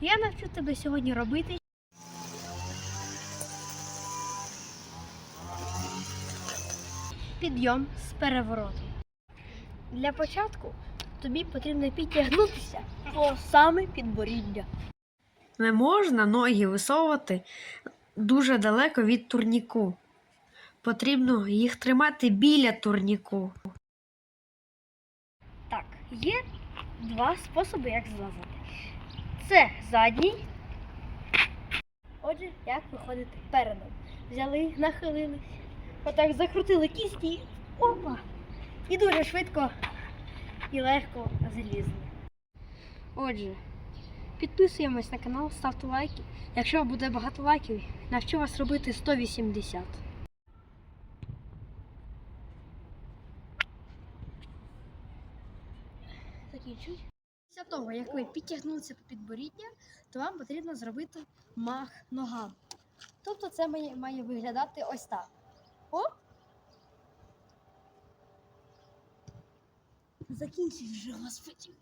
Я навчу тебе сьогодні робити. Підйом з переворотом. Для початку тобі потрібно підтягнутися по саме підборіддя. Не можна ноги висовувати дуже далеко від турніку. Потрібно їх тримати біля турніку. Так, є два способи, як злазити. Це задній. Отже, як виходити передом. Взяли, нахилились, отак закрутили кісті. Опа! І дуже швидко і легко залізли. Отже, підписуємось на канал, ставте лайки. Якщо буде багато лайків, навчу вас робити 180. закінчують. Після того, як ви підтягнулися по підборіддя, то вам потрібно зробити мах ногам. Тобто це має, має виглядати ось так. Оп! Закінчив вже господи.